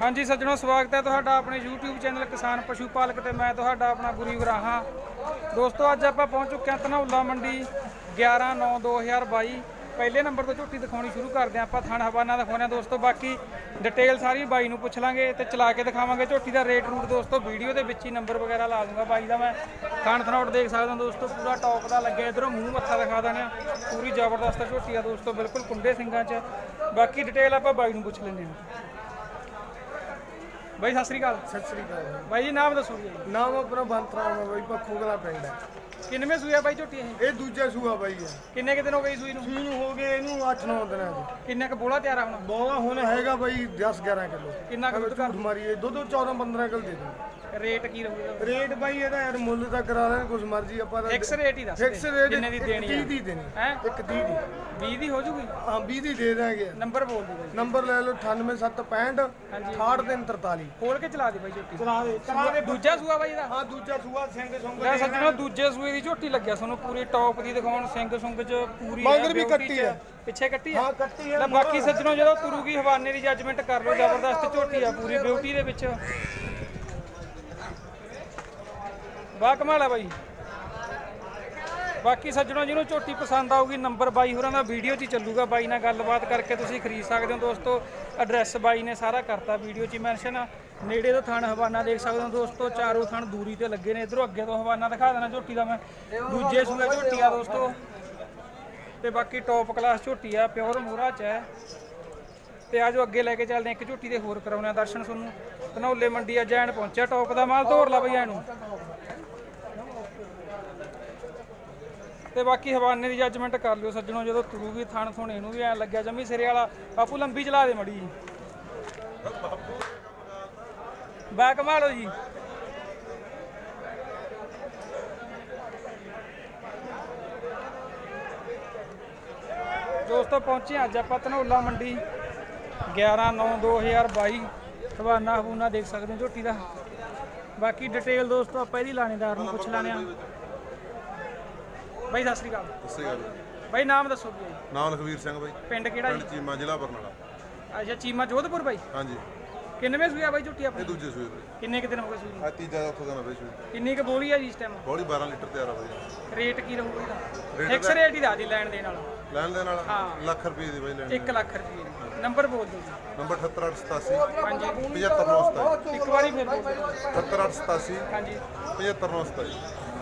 ਹਾਂਜੀ ਸੱਜਣੋ, ਸਵਾਗਤ ਹੈ ਤੁਹਾਡਾ ਆਪਣੇ YouTube ਚੈਨਲ ਕਿਸਾਨ ਪਸ਼ੂ ਪਾਲਕ ਤੇ ਮੈਂ ਤੁਹਾਡਾ ਆਪਣਾ ਗੁਰੀ ਵਰਾਹਾ ਦੋਸਤੋ, ਅੱਜ ਆਪਾਂ ਪਹੁੰਚ ਚੁੱਕੇ ਹਾਂ ਧਨੌਲਾ ਮੰਡੀ 11 9 2022 ਪਹਿਲੇ ਨੰਬਰ ਤੋਂ ਝੋਟੀ ਦਿਖਾਉਣੀ ਸ਼ੁਰੂ ਕਰਦੇ ਹਾਂ ਆਪਾਂ, ਥਣ ਹਵਾਨਾ ਦਿਖਾਉਂਦੇ ਹਾਂ ਦੋਸਤੋ। ਬਾਕੀ ਡਿਟੇਲ ਸਾਰੀ ਬਾਈ ਨੂੰ ਪੁੱਛ ਲਾਂਗੇ ਤੇ ਚਲਾ ਕੇ ਦਿਖਾਵਾਂਗੇ ਝੋਟੀ ਦਾ ਰੇਟ ਰੂਟ ਦੋਸਤੋ। ਵੀਡੀਓ ਦੇ ਵਿੱਚ ਹੀ ਨੰਬਰ ਵਗੈਰਾ ਲਾ ਦੂੰਗਾ ਬਾਈ ਦਾ ਮੈਂ। ਥਣ ਥਣੌਟ ਦੇਖ ਸਕਦਾ ਦੋਸਤੋ, ਪੂਰਾ ਟੌਪ ਦਾ ਲੱਗਿਆ। ਇਧਰੋਂ ਮੂੰਹ ਮੱਥਾ ਦਿਖਾ ਦੇਣੇ ਪੂਰੀ ਜ਼ਬਰਦਸਤ ਝੋਟੀ ਆ ਦੋਸਤੋ, ਬਿਲਕੁਲ ਕੁੰਡੇ ਸਿੰਘਾਂ 'ਚ। ਬਾਕੀ ਡਿਟੇਲ ਆਪਾਂ ਬਾਈ ਨੂੰ ਪੁੱਛ ਲੈਂਦੇ ਹਾਂ। ਬਾਈ ਸਤਿ ਸ੍ਰੀ ਅਕਾਲ। ਸਤਿ ਸ੍ਰੀ ਅਕਾਲ ਬਾਈ। ਜੀ ਨਾਮ ਦੱਸੋ ਜੀ। ਨਾਮ ਆਪਣਾ ਬੰਤਰਾਮ ਹੈ ਬਾਈ ਪੱਖੂ ਕਲਾ ਪਿੰਡ ਹੈ। ਕਿੰਨਵੇਂ ਸੂਆ ਬਾਈ ਝੋਟੀ ਇਹ? ਇਹ ਦੂਜਾ ਸੂਆ ਬਾਈ ਹੈ। ਕਿੰਨੇ ਕੁ ਦਿਨ ਹੋ ਗਏ ਸੂਈ ਨੂੰ? ਸੂਈ ਨੂੰ ਹੋ ਗਏ ਇਹਨੂੰ 8-9 ਦਿਨਾਂ ਦੇ ਕਿੰਨਾ ਕੁ ਬੋਲਾ ਤਿਆਰ ਆ ਹੁਣ? ਬੋਲਾ ਹੁਣ ਹੈਗਾ ਬਾਈ 10-11 ਕਿਲੋ। ਕਿੰਨਾ ਕੁ ਦੁੱਧ ਝੂਠ ਮਾਰੀਏ ਦੁੱਧ 14-15 ਕਿਲੋ ਦੇ ਦੂੰ ਕਰ ਰੇਟ ਕੀ ਰਹੂਗਾ? ਰੇਟ ਬਾਈ ਇਹਦਾ ਯਾਰ ਮੁੱਲ ਤਾਂ ਕਰਾ ਲੈਣ ਕੁਝ ਮਰਜ਼ੀ ਆਪਾਂ ਦਾ ਫਿਕਸ ਰੇਟ ਹੀ ਦੱਸ ਫਿਕਸ ਦੇ, ਰੇਟ ਜਿੰਨੇ ਦੀ ਦੇਣੀ 30 ਹੈ ਦੀ ਦੇਣੀ। ਹੈ? ਇੱਕ 30 ਦੀ। 20 ਦੀ ਹੋ ਜੂਗੀ? ਹਾਂ 20 ਦੀ ਦੇ ਦਾਂਗੇ ਨੰਬਰ ਬੋਲ ਦਿਓ ਬਾਈ। ਨੰਬਰ ਲੈ ਲਓ 98765 ਹਾਂਜੀ। 6343 ਖੋਲ ਕੇ ਚਲਾ ਦੇ ਬਾਈ ਝੋਟੀ। ਚਲਾ ਦੇ ਚਲਾ ਦੇ। ਦੂਜਾ ਸੂਆ ਬਾਈ ਦਾ ਹਾਂ ਦੂਜਾ ਸੂਆ ਸਿੰਘ ਸੰਗ ਲੈ ਸੱਜਣੋ ਦੂਜੇ ਸੂਏ ਦੀ ਝੋਟੀ ਲੱਗਿਆ ਤੁਹਾਨੂੰ ਪੂਰੀ ਟੌਪ ਦੀ ਦਿਖਾਉਣ ਸਿੰਘ ਸੁੰਗ ਚ ਪੂਰੀ ਮਗਰ ਵੀ ਕੱਟੀ। ਹੈ। ਪਿੱਛੇ ਕੱਟੀ ਹੈ? ਹਾਂ ਕੱਟੀ ਹੈ। ਬਾਕੀ ਸੱਜਣੋ ਜਦੋਂ ਤੁਰੂਗੀ ਹਵਾਨੇ ਦੀ ਜੱਜਮੈਂਟ ਕਰ ਲਓ ਜ਼ਬਰਦਸਤ ਝੋਟੀ ਆ ਪੂਰੀ ਬਿਊਟੀ ਦੇ ਵਿੱਚ। ਬਾ ਕਮਾਲ ਆ ਬਾਈ। ਬਾਕੀ ਸੱਜਣੋ, ਜਿਹਨੂੰ ਝੋਟੀ ਪਸੰਦ ਆਊਗੀ, ਨੰਬਰ ਬਾਈ ਹੋਰਾਂ ਦਾ ਵੀਡੀਓ 'ਚ ਹੀ ਚੱਲੂਗਾ। ਬਾਈ ਨਾਲ ਗੱਲਬਾਤ ਕਰਕੇ ਤੁਸੀਂ ਖਰੀਦ ਸਕਦੇ ਹੋ ਦੋਸਤੋ। ਐਡਰੈਸ ਬਾਈ ਨੇ ਸਾਰਾ ਕਰਤਾ ਵੀਡੀਓ 'ਚ ਮੈਂਸ਼ਨ ਨੇੜੇ ਤੋਂ ਥਣ ਹਵਾਨਾ ਦੇਖ ਸਕਦੇ ਹੋ ਦੋਸਤੋ, ਚਾਰੋਂ ਥਣ ਦੂਰੀ ਤੇ ਲੱਗੇ ਨੇ। ਇਧਰੋਂ ਅੱਗੇ ਤੋਂ ਹਵਾਨਾ ਦਿਖਾ ਦੇਣਾ ਝੋਟੀ ਦਾ ਮੈਂ। ਦੂਜੇ ਸੂਏ ਝੋਟੀ ਆ ਦੋਸਤੋ। ਤੇ ਬਾਕੀ ਟੌਪ ਕਲਾਸ ਝੋਟੀ ਆ ਪਿਓਰ ਮੂਰਾ ਚ ਹੈ। ਤੇ ਆਜੋ ਅੱਗੇ ਲੈ ਕੇ ਚੱਲਦੇ ਹਾਂ ਇੱਕ ਝੋਟੀ ਦੇ ਹੋਰ ਕਰਾਉਣੇ ਆ ਦਰਸ਼ਨ ਤੁਹਾਨੂੰ। ਧਨੌਲੇ ਮੰਡੀ ਆ, ਜੈਨ ਪਹੁੰਚਿਆ ਟੌਪ ਦਾ। ਮਾਲ ਤੋੜ ਲਾ ਬਈ ਇਹਨੂੰ। ਤੇ ਬਾਕੀ ਹਵਾਨੇ ਦੀ ਜੱਜਮੈਂਟ ਕਰ ਲਿਓ ਸੱਜਣੋ, ਜਦੋਂ ਤੁਰੂਗੀ ਥਣ ਥੁਣ, ਇਹਨੂੰ ਵੀ ਐ ਲੱਗਿਆ, ਜੰਮੀ ਸਿਰੇ ਵਾਲਾ, ਬਾਪੂ ਲੰਬੀ ਚਲਾ ਦੇ ਮੜੀ ਬੈਕ ਮਾਰੋ ਜੀ। ਦੋਸਤੋ, ਪਹੁੰਚੇ ਅੱਜ ਆਪਾਂ ਧਨੌਲਾ ਮੰਡੀ। 11 9 2022 ਹਵਾਨਾ ਹਬੂਨਾ ਦੇਖ ਸਕਦੇ ਹੋ ਝੋਟੀ ਦਾ। ਬਾਕੀ ਡਿਟੇਲ ਦੋਸਤੋ, ਆਪਾਂ ਇਹਦੀ ਲਾਣੇਦਾਰ ਨੂੰ ਪੁੱਛ ਲਾਣੇ ਆ ਬਾਈ ਸਤਿ ਸ੍ਰੀ ਅਕਾਲ। ਸਹੀ ਗੱਲ ਬਾਈ ਨਾਮ ਦੱਸੋ ਜੀ। ਨਾਮ ਲਖਵੀਰ ਸਿੰਘ ਬਾਈ। ਪਿੰਡ ਕਿਹੜਾ ਜੀ? ਪਿੰਡ ਚੀਮਾ ਜ਼ਿਲ੍ਹਾ ਬਰਨਾਲਾ। ਅੱਛਾ ਚੀਮਾ ਜੋਧਪੁਰ ਬਾਈ? ਹਾਂਜੀ। ਕਿੰਨਵੇਂ ਸੂਆ ਬਾਈ ਝੋਟੀ ਇਹ ਆਪਣੀ ਦੂਜੇ ਸੂਏ ਬਾਈ ਕਿੰਨੇ ਕੁ ਦਿਨ ਹੋ ਗਏ ਸੂਈ ਨੂੰ? ਆ ਤੀਜਾ ਉੱਥੋਂ ਦਾ ਨਾ ਬਾਈ ਸੂਏ ਕਿੰਨੀ ਕੁ ਬੋਲੀ ਆ ਜੀ ਇਸ ਟਾਈਮ ਬੋਲੀ 12 ਲੀਟਰ ਤਿਆਰ ਆ ਬਾਈ। ਰੇਟ ਕੀ ਰਹੂਗਾ ਇਹਦਾ? Rate ਫਿਕਸ ਰੇਟ ਹੀ ਦੱਸ ਦੀ ਲੈਣ ਦੇ ਨਾਲ ਲੈਣ ਦੇ ਨਾਲ ਹਾਂ। ਲੱਖ ਰੁਪਏ ਦੀ ਬਾਈ ਲੈਣ 1 ਲੱਖ ਰੁਪਏ। ਨੰਬਰ ਬੋਲ ਦਿਓ ਜੀ। ਨੰਬਰ 78887 ਹਾਂਜੀ। 75987 ਇੱਕ ਵਾਰੀ ਫਿਰ ਬੋਲ ਦਿਓ। 78887 ਹਾਂਜੀ। 75987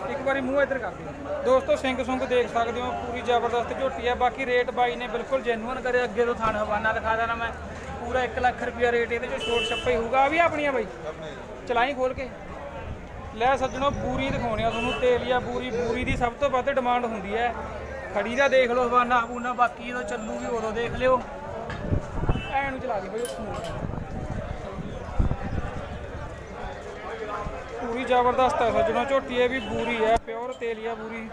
ਇੱਕ ਵਾਰੀ ਮੂੰਹ ਇੱਧਰ ਕਰ ਦਿਓ। ਦੋਸਤੋ ਸਿੰਘ ਸੁੰਗ ਦੇਖ ਸਕਦੇ ਹੋ ਪੂਰੀ ਜ਼ਬਰਦਸਤ ਝੋਟੀ ਆ ਬਾਕੀ ਰੇਟ ਬਾਈ ਨੇ ਬਿਲਕੁਲ ਜੈਨੂਅਨ ਕਰੇ ਅੱਗੇ ਤੋਂ ਥਾਣ ਹਵਾਨਾ ਦਿਖਾ ਦੇਣਾ ਮੈਂ। ਪੂਰਾ 1 ਲੱਖ ਰੁਪਿਆ ਰੇਟ ਇਹਦੇ ਚ ਛੋਟ ਛੱਪਾ ਹੀ ਹੋਊਗਾ। ਆ ਵੀ ਆਪਣੀਆਂ ਬਾਈ? ਚਲਾਈ ਖੋਲ ਕੇ। ਲੈ ਸੱਜਣੋ ਬੂਰੀ ਦਿਖਾਉਣੀ ਆ ਤੁਹਾਨੂੰ। ਤੇਲੀਆ ਬੂਰੀ ਬੂਰੀ ਦੀ ਸਭ ਤੋਂ ਵੱਧ ਡਿਮਾਂਡ ਹੁੰਦੀ ਹੈ। ਖੜੀ ਦਾ ਦੇਖ ਲਓ ਹਵਾਨਾ ਹਬੂਨਾ ਬਾਕੀ ਜਦੋਂ ਚੱਲੂਗੀ ਉਦੋਂ ਦੇਖ ਲਿਓ। ਐ ਨੂੰ ਚਲਾ ਦੇ ਬਈ। ਪੂਰੀ ਜ਼ਬਰਦਸਤ ਹੈ ਸੱਜਣੋ, ਝੋਟੀ ਇਹ ਵੀ ਬੂਰੀ ਹੈ, ਪਿਓਰ ਤੇਲੀਆ ਬੂਰੀ।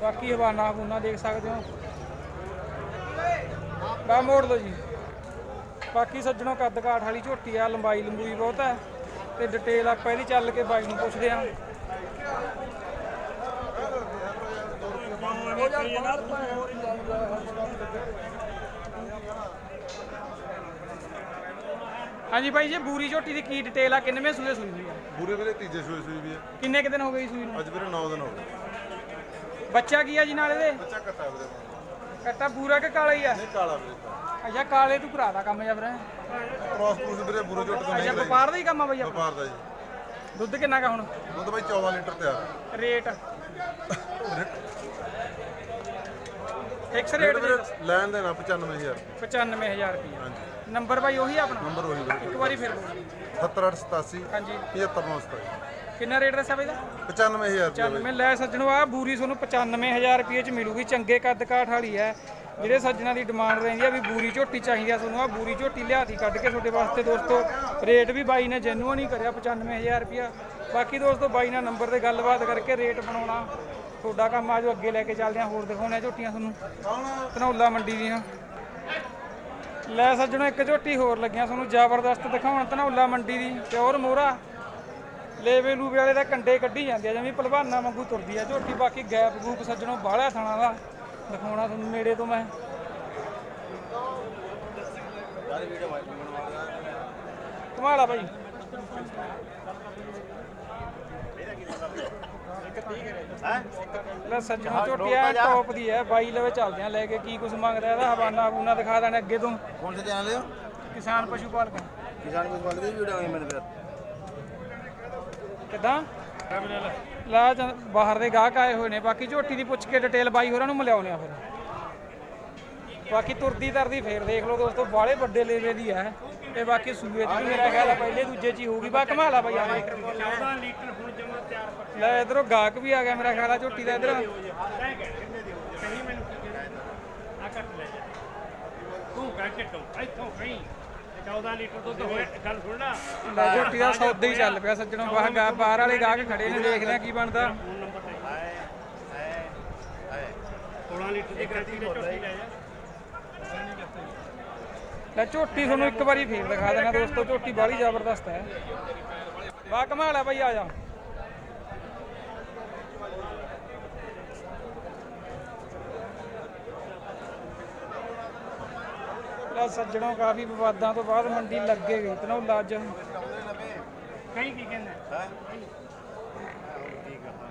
ਬਾਕੀ ਹਵਾਨਾ ਹਬੂਨਾ ਦੇਖ ਸਕਦੇ ਹੋ। ਬਾ ਮੋੜ ਲਓ ਜੀ। ਬਾਕੀ ਸੱਜਣੋ ਕੱਦ ਕਾਠ ਵਾਲੀ ਝੋਟੀ ਆ, ਲੰਬਾਈ ਲੰਬੂਈ ਬਹੁਤ ਹੈ ਤੇ ਡਿਟੇਲ ਆਪਾਂ ਇਹਦੀ ਚੱਲ ਕੇ ਬਾਈ ਨੂੰ ਪੁੱਛਦੇ ਆਂ ਹਾਂਜੀ ਬਾਈ ਜੀ ਬੂਰੀ ਝੋਟੀ ਦੀ ਕੀ ਡਿਟੇਲ ਆ? ਕਿੰਨਵੇਂ ਸੂਏ ਸੂਈ ਹੋਈ ਆ? ਪੂਰੇ ਵੀਰੇ ਤੀਜੇ ਸੂਏ ਸੂਈ ਵੀ ਹੈ ਕਿੰਨੇ ਕੁ ਦਿਨ ਹੋ ਗਏ ਸੂਈ ਨੂੰ? ਅੱਜ ਵੀਰੇ 9 ਦਿਨ ਹੋ ਗਏ। ਬੱਚਾ ਕੀ ਆ ਜੀ ਨਾਲ ਇਹਦੇ? ਬੱਚਾ ਕੱਟਾ ਵੀਰੇ ਕੱਟਾ ਪੂਰਾ ਕਿ ਕਾਲਾ ਹੀ ਆ? ਨਹੀਂ ਕਾਲਾ ਵੀਰੇ ਅੱਛਾ ਕਾਲੇ ਤੂੰ ਭਰਾ ਦਾ ਕੰਮ ਜਾਂ ਫਿਰ ਕ੍ਰਾਸ ਕਰੂਸ ਵੀਰੇ ਬੂਰੇ ਝੋਟ ਤੋਂ ਅੱਛਾ ਨਹੀਂ ਲਈ ਵਪਾਰ ਦਾ ਹੀ ਕੰਮ ਆ ਬਾਈ ਆਪਣਾ? ਵਪਾਰ ਦਾ ਜੀ। ਦੁੱਧ ਕਿੰਨਾ ਕਾ ਹੁਣ? ਦੁੱਧ ਬਾਈ 14 ਲੀਟਰ ਤਿਆਰ ਰੇਟ? ਫਿਕਸ ਰੇਟ ਰੇਟ ਦੇ ਵੀਰੇ ਲੈਣ ਦੇ ਨਾ 95000 95000 ਰੁਪਏ ਹਾਂਜੀ। ਨੰਬਰ ਬਾਈ ਉਹੀ ਆ ਆਪਣਾ? ਨੰਬਰ ਉਹੀ ਵੀਰੇ ਇੱਕ ਵਾਰੀ ਫਿਰ ਬੋਲ 78887 ਹਾਂਜੀ। 75987 ਕਿੰਨਾ ਰੇਟ ਦੱਸਿਆ ਬਾਈ ਦਾ? 95000 ਰੁਪਏ 95 ਲੈ ਸੱਜਣੋ ਆ ਬੂਰੀ ਤੁਹਾਨੂੰ 95000 ਰੁਪਏ ਚ ਮਿਲੂਗੀ ਚੰਗੇ ਕੱਦ ਕਾਠ ਵਾਲੀ ਹੈ। ਜਿਹੜੇ ਸੱਜਣਾ ਦੀ ਡਿਮਾਂਡ ਰਹਿੰਦੀ ਆ ਵੀ ਬੂਰੀ ਝੋਟੀ ਚਾਹੀਦੀ ਆ ਤੁਹਾਨੂੰ ਆ ਬੂਰੀ ਝੋਟੀ ਲਿਆਤੀ ਕੱਢ ਕੇ ਤੁਹਾਡੇ ਵਾਸਤੇ ਦੋਸਤੋ। ਰੇਟ ਵੀ ਬਾਈ ਨੇ ਜੈਨੂਅਨ ਹੀ ਕਰਿਆ 95000 ਰੁਪਿਆ ਬਾਕੀ ਦੋਸਤੋ ਬਾਈ ਨਾਲ ਨੰਬਰ ਤੇ ਗੱਲਬਾਤ ਕਰਕੇ ਰੇਟ ਬਣਾਉਣਾ। ਤੁਹਾਡਾ ਕੰਮ ਆ ਜੋ ਅੱਗੇ ਲੈ ਕੇ ਚੱਲਦੇ ਆ ਹੋਰ ਦਿਖਾਉਣੇ ਝੋਟੀਆਂ ਤੁਹਾਨੂੰ। ਧਨੌਲਾ ਮੰਡੀ ਦੀਆਂ। ਲੈ ਸੱਜਣੋ, ਇੱਕ ਝੋਟੀ ਹੋਰ ਲੱਗੀਆਂ ਤੁਹਾਨੂੰ ਜ਼ਬਰਦਸਤ ਦਿਖਾਉਣ, ਧਨੌਲਾ ਮੰਡੀ ਦੀ, ਪਿਓਰ ਮੋਹਰਾ। ਲੇਵੇ ਲੂਵੇ ਵਾਲੇ ਦਾ ਕੰਡੇ ਕੱਢੀ ਜਾਂਦੇ ਆ ਜਿਵੇਂ ਪਹਿਲਵਾਨਾਂ ਵਾਂਗੂ ਤੁਰਦੀ ਆ ਝੋਟੀ, ਬਾਕੀ ਗੈਪ ਗੂਪ ਸੱਜਣੋਂ ਬਾਹਲਾ ਥਾਣਾ ਦਾ। ਦਿਖਾਉਣਾ ਤੁਹਾਨੂੰ ਨੇੜੇ ਤੋਂ ਮੈਂ। ਕਮਾਲਾ ਬਾਈ। ਲੈ ਸੱਜਣਾ ਝੋਟਿਆ ਟੌਪ ਦੀ ਹੈ ਬਾਈ ਲਵੇ ਚੱਲਦੇ ਆ ਲੈ ਕੇ ਕੀ ਕੁਝ ਮੰਗਦਾ ਇਹਦਾ ਹਵਾਨਾ ਹਬੂਨਾ ਦਿਖਾ ਦੇਣਾ ਅੱਗੇ ਤੋਂ। ਕੌਣ ਸੇ ਚੈਨਲ ਹੋ? ਕਿਸਾਨ ਪਸ਼ੂ ਪਾਲਕ। ਕਿਸਾਨ ਪਸ਼ੂ ਪਾਲਕ ਦੀ ਵੀਡੀਓ ਆਈ ਮੇਰੇ ਫਿਰ ਕਿਦਾਂ? ਲਾ ਬਾਹਰ ਦੇ ਗਾਹਕ ਆਏ ਹੋਏ ਨੇ ਬਾਕੀ ਝੋਟੀ ਦੀ ਪੁੱਛ ਕੇ ਡਿਟੇਲ ਬਾਈ ਹੋਰਾਂ ਨੂੰ ਮਿਲਾਉਨੇ ਆ ਫਿਰ। ਬਾਕੀ ਤੁਰਦੀ ਤਰਦੀ ਫੇਰ ਦੇਖ ਲਓ ਦੋਸਤੋ ਬਾਲੇ ਵੱਡੇ ਲੇਵੇ ਦੀ ਹੈ ਤੇ ਬਾਕੀ ਸੂਏ ਦੀ ਮੇਰਾ ਖਿਆਲ ਪਹਿਲੇ ਦੂਜੇ ਚ ਹੀ ਹੋਊਗੀ ਬਾ ਕਮਾਲ ਆ ਬਾਈ 14 ਲੀਟਰ ਹੁਣ ਲੈ ਇਧਰੋਂ ਗਾਹਕ ਵੀ ਆ ਗਿਆ ਮੇਰਾ ਖਿਆਲ ਹੈ ਝੋਟੀ ਦਾ ਇਧਰ। ਤੂੰ ਕਹਿ ਢਿੱਟੋ ਇੱਥੋਂ ਕਹੀਂ 14 ਲੀਟਰ ਦੁੱਧ ਹੋਏ ਗੱਲ ਸੁਣਨਾ ਲੈ ਝੋਟੀ ਦਾ ਸੌਦਾ ਹੀ ਚੱਲ ਪਿਆ ਸੱਜਣੋਂ ਬਾਹਰ ਗਾ- ਬਾਹਰ ਵਾਲੇ ਗਾਹਕ ਖੜੇ ਨੇ ਦੇਖਦੇ ਆ ਕੀ ਬਣਦਾ। 16 ਲੀਟਰ ਦੀ ਗਰੰਟੀ ਦੇ ਝੋਟੀ ਲੈ ਜਾ ਲੈ ਝੋਟੀ ਤੁਹਾਨੂੰ ਇੱਕ ਵਾਰੀ ਫੇਰ ਦਿਖਾ ਦੇਣਾ ਦੋਸਤੋ, ਝੋਟੀ ਬਾਹਲੀ ਜ਼ਬਰਦਸਤ ਹੈ। ਵਾਹ, ਕਮਾਲ ਹੈ ਬਾਈ, ਆ ਜਾ। ਲੈ ਸੱਜਣੋਂ ਕਾਫੀ ਵਿਵਾਦਾਂ ਤੋਂ ਬਾਅਦ ਮੰਡੀ ਲੱਗੇ ਗਈ ਤਨੌਲਾ ਅੱਜ ਕਹੀਂ ਕੀ ਕਹਿੰਦਾ?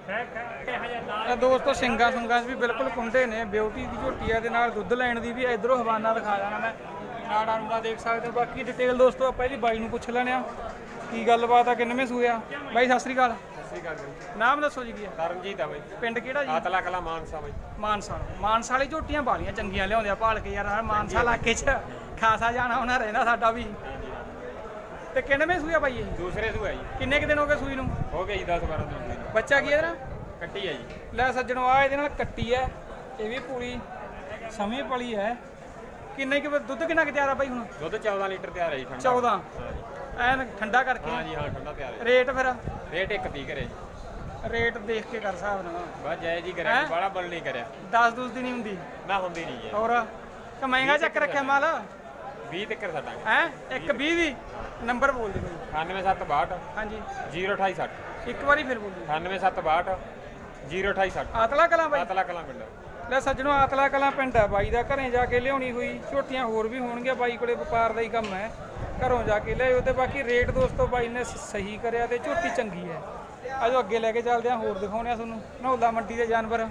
ਹੈ? ਦੋਸਤੋ ਸਿੰਗਾ ਸੁੰਗਾ ਵੀ ਬਿਲਕੁਲ ਕੁੰਡੇ ਨੇ ਬਿਊਟੀ ਦੀ ਝੋਟੀ ਹੈ ਦੇ ਨਾਲ ਦੁੱਧ ਲੈਣ ਦੀ ਵੀ ਇਧਰੋਂ ਹਵਾਨਾ ਦਿਖਾ ਜਾਣਾ ਮੈਂ। ਨਾੜਾ ਨੂੜਾ ਦੇਖ ਸਕਦੇ ਹੋ ਬਾਕੀ ਡਿਟੇਲ ਦੋਸਤੋ ਆਪਾਂ ਇਹਦੀ ਬਾਈ ਨੂੰ ਪੁੱਛ ਲੈਣੇ ਆ ਕੀ ਗੱਲਬਾਤ ਆ? ਕਿੰਨਵੇਂ ਸੂਇਆ ਬਾਈ ਸਤਿ ਸ੍ਰੀ ਅਕਾਲ। ਸ੍ਰੀ ਅਕਾਲ ਬਾਈ ਨਾਮ ਦੱਸੋ ਜੀ ਕੀ ਹੈ ਕਰਮਜੀਤ ਆ ਬਾਈ। ਪਿੰਡ ਕਿਹੜਾ ਜੀ? ਆਤਲਾ ਕਲਾ ਮਾਨਸਾ ਬਾਈ। ਮਾਨਸਾ ਮਾਨਸਾ ਵਾਲੀ ਝੋਟੀਆਂ ਬਾਲੀਆਂ ਚੰਗੀਆਂ ਲਿਆਉਂਦੇ ਆ ਭਾਲ ਕੇ ਯਾਰ ਆਹ ਮਾਨਸਾ ਇਲਾਕੇ 'ਚ ਖਾਸਾ ਜਾਣਾ ਹੋਣਾ ਰਹਿੰਦਾ ਸਾਡਾ ਵੀ। ਤੇ ਕਿੰਨਵੇਂ ਸੂਇਆ ਬਾਈ ਇਹ? ਦੂਸਰੇ ਸੂ ਹੈ ਜੀ। ਕਿੰਨੇ ਕੁ ਦਿਨ ਹੋ ਗਏ ਸੂਈ ਨੂੰ? ਹੋ ਗਈ 10 12 ਦਿਨ ਬੱਚਾ ਕੀ ਹੈ ਇਹਦਾ? ਕੱਟੀ ਹੈ ਜੀ। ਲੈ ਸੱਜਣੋ ਆ ਇਹਦੇ ਨਾਲ ਕੱਟੀ ਹੈ ਇਹ ਵੀ ਪੂਰੀ ਸਮੇਂ ਪਲੀ ਹੈ। ਕਿੰਨੇ ਕਿ ਦੁੱਧ ਕਿੰਨਾ ਕਿ ਤਿਆਰ ਆ ਬਾਈ ਹੁਣ? ਦੁੱਧ 14 ਲੀਟਰ ਤਿਆਰ ਹੈ ਜੀ ਠੰਡਾ। 14 ਹਾਂ ਜੀ। ਐਨ ਠੰਡਾ ਕਰਕੇ। ਹਾਂ ਜੀ ਹਾਂ ਠੰਡਾ ਤਿਆਰ ਹੈ ਰੇਟ ਫਿਰ? ਰੇਟ ਇੱਕ ਪੀ ਕਰੇ ਜੀ। ਰੇਟ ਦੇਖ ਕੇ ਕਰ ਹਿਸਾਬ ਨਾਲ। ਬਸ ਜੈ ਜੀ ਕਰਿਆ ਹੈਂ? ਬਾਲਾ ਬਲ ਨਹੀਂ ਕਰਿਆ। 10 ਦੂਸ ਦੀ ਨਹੀਂ ਹੁੰਦੀ। ਨਾ ਹੁੰਦੀ ਨਹੀਂ ਜੀ। ਹੋਰ? ਕਿ ਮਹਿੰਗਾ ਚੱਕ ਰੱਖਿਆ ਮਾਲ? 20 ਤੱਕ ਛੱਡਾਂਗੇ ਹੈ? ਇੱਕ 20 ਦੀ? ਨੰਬਰ ਬੋਲ ਦੇ ਬਾਈ 9762 ਹਾਂਜੀ। 02860 ਇੱਕ ਵਾਰੀ ਫਿਰ ਬੋਲ ਦੇ। 9762 02860 ਆਤਲਾ ਕਲਾਂ ਬਾਈ। ਆਤਲਾ ਕਲਾ ਪਿੰਡ। ਲੈ ਸੱਜਣੋ ਆਤਲਾ ਕਲਾਂ ਪਿੰਡ ਹੈ ਬਾਈ ਦਾ ਘਰੇ ਜਾ ਕੇ ਲਿਆਉਣੀ ਹੋਈ। ਝੋਟੀਆਂ ਹੋਰ ਵੀ ਹੋਣਗੀਆਂ। ਬਾਈ ਕੋਲੇ ਵਪਾਰ ਦਾ ਹੀ ਕੰਮ ਹੈ। ਘਰੋਂ ਜਾ ਕੇ ਲਿਆਇਓ ਤੇ ਬਾਕੀ ਰੇਟ ਦੋਸਤੋ ਬਾਈ ਨੇ ਸਹੀ ਕਰਿਆ ਤੇ ਝੋਟੀ ਚੰਗੀ ਹੈ। ਆਜੋ ਅੱਗੇ ਲੈ ਕੇ ਚੱਲਦੇ ਆ ਹੋਰ ਦਿਖਾਉਣੇ ਆ ਤੁਹਾਨੂੰ। ਨਹੌਲਾ ਮੰਡੀ ਦੇ ਜਾਨਵਰ।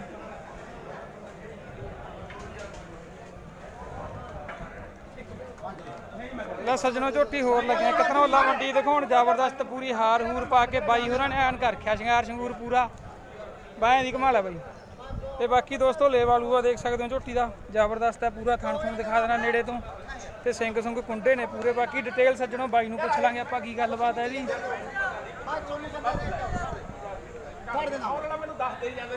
ਲੈ ਸੱਜਣੋ, ਝੋਟੀ ਹੋਰ ਲੱਗਿਆ ਇੱਕ ਧਨੌਲਾ ਮੰਡੀ ਦਿਖਾਉਣ, ਜ਼ਬਰਦਸਤ ਪੂਰੀ ਹਾਰ ਹੂਰ ਪਾ ਕੇ ਬਾਈ ਹੋਰਾਂ ਨੇ ਐਨ ਕਰ ਰੱਖਿਆ ਸ਼ਿੰਗਾਰ, ਸ਼ੰਗੂਰ ਪੂਰਾ। ਬਾਹਾਂ ਦੀ ਕਮਾਲ ਹੈ ਬਾਈ। ਤੇ ਬਾਕੀ ਦੋਸਤੋ ਲੇਵਾ ਲੇਵਾਲੂਆ ਦੇਖ ਸਕਦੇ ਹੋ ਝੋਟੀ ਦਾ। ਜ਼ਬਰਦਸਤ ਹੈ ਪੂਰਾ, ਥਣ ਥਣ ਦਿਖਾ ਦੇਣਾ ਨੇੜੇ ਤੋਂ। ਤੇ ਸਿੰਘ ਸੁੰਗ ਕੁੰਡੇ ਨੇ ਪੂਰੇ। ਬਾਕੀ ਡਿਟੇਲ ਸੱਜਣੋ ਬਾਈ ਨੂੰ ਪੁੱਛ ਲਾਂਗੇ ਆਪਾਂ ਕੀ ਗੱਲਬਾਤ ਹੈ ਇਹਦੀ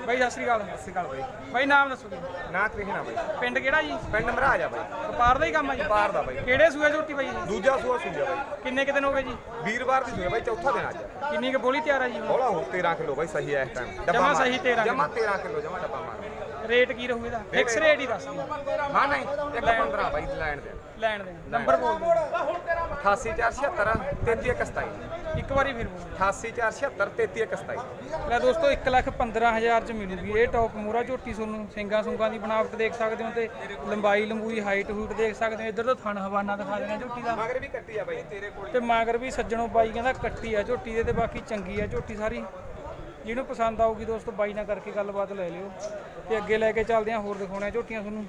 ਬਾਈ ਸਤਿ ਸ੍ਰੀ ਅਕਾਲ। ਸਤਿ ਸ੍ਰੀ ਅਕਾਲ ਬਾਈ। ਬਾਈ ਨਾਮ ਦੱਸੋ ਜੀ। ਨਾ ਕ੍ਰਿਸ਼ਨਾ ਬਾਈ। ਪਿੰਡ ਕਿਹੜਾ ਜੀ? ਪਿੰਡ ਮਹਾਰਾਜ ਆ ਬਾਈ। ਵਪਾਰ ਦਾ ਹੀ ਕੰਮ ਆ ਜੀ। ਵਪਾਰ ਦਾ ਬਾਈ। ਕਿਹੜੇ ਸੂਏ ਝੋਟੀ ਬਾਈ ਜੀ? ਦੂਜਾ ਸੂਆ ਸੂਜਾ ਬਾਈ। ਕਿੰਨੇ ਕੁ ਦਿਨ ਹੋ ਗਏ ਜੀ? ਵੀਰਵਾਰ ਦੀ ਸੂਆ ਬਾਈ ਚੌਥਾ ਦਿਨ ਅੱਜ। ਕਿੰਨੀ ਕੁ ਬੋਲੀ ਤਿਆਰ ਆ ਜੀ? ਹੌਲਾ ਹੋ 13 ਕਿਲੋ ਬਾਈ ਸਹੀ ਹੈ ਇਸ ਟਾਈਮ ਜਮਾਂ ਸਹੀ 13 ਜਮਾ 13 ਕਿਲੋ ਜਮਾ ਡੱਬਾ ਮਾਰ। ਰੇਟ ਕੀ ਰਹੂ ਇਹਦਾ? ਫਿਕਸ ਰੇਟ ਹੀ ਦੱਸ। ਹਾਂ ਨਹੀਂ ਇੱਕ 15 ਬਾਈ ਲੈਣ ਦੇ। ਲੈਣ ਦੇ ਨੰਬਰ ਬੋਲ। ਦਿਓ 88476 3327 ਇੱਕ ਵਾਰੀ ਫਿਰ ਬੋਲ। 88476 3327 ਲੈ ਦੋਸਤੋ 1 ਲੱਖ 15000 ਚ ਮਿਲੂਗੀ ਇਹ ਟੌਪ ਮੂਰਾ ਝੋਟੀ ਤੁਹਾਨੂੰ। ਸਿੰਗਾ ਸੁੰਗਾ ਦੀ ਬਣਾਵਟ ਦੇਖ ਸਕਦੇ ਹੋ ਤੇ ਲੰਬਾਈ ਲੰਬੂਈ ਹਾਈਟ ਹੂਟ ਦੇਖ ਸਕਦੇ ਹੋ। ਇੱਧਰ ਤੋਂ ਥਣ ਹਵਾਨਾ ਦਿਖਾ ਦੇਣਾ ਝੋਟੀ ਦਾ। ਮਗਰ ਵੀ ਕੱਟੀ ਆ ਬਾਈ। ਤੇਰੇ ਕੋਲ ਤੇ ਮਾਗਰ ਵੀ ਸੱਜਣੋਂ ਬਾਈ ਕਹਿੰਦਾ ਕੱਟੀ ਆ ਝੋਟੀ ਦੇ ਤੇ ਬਾਕੀ ਚੰਗੀ ਆ ਝੋਟੀ ਸਾਰੀ। ਜਿਹਨੂੰ ਪਸੰਦ ਆਊਗੀ ਦੋਸਤੋ ਬਾਈ ਨਾਲ ਕਰਕੇ ਗੱਲਬਾਤ ਲੈ ਲਿਓ। ਤੇ ਅੱਗੇ ਲੈ ਕੇ ਚੱਲਦੇ ਆ ਹੋਰ ਦਿਖਾਉਣੇ ਝੋਟੀਆਂ ਤੁਹਾਨੂੰ।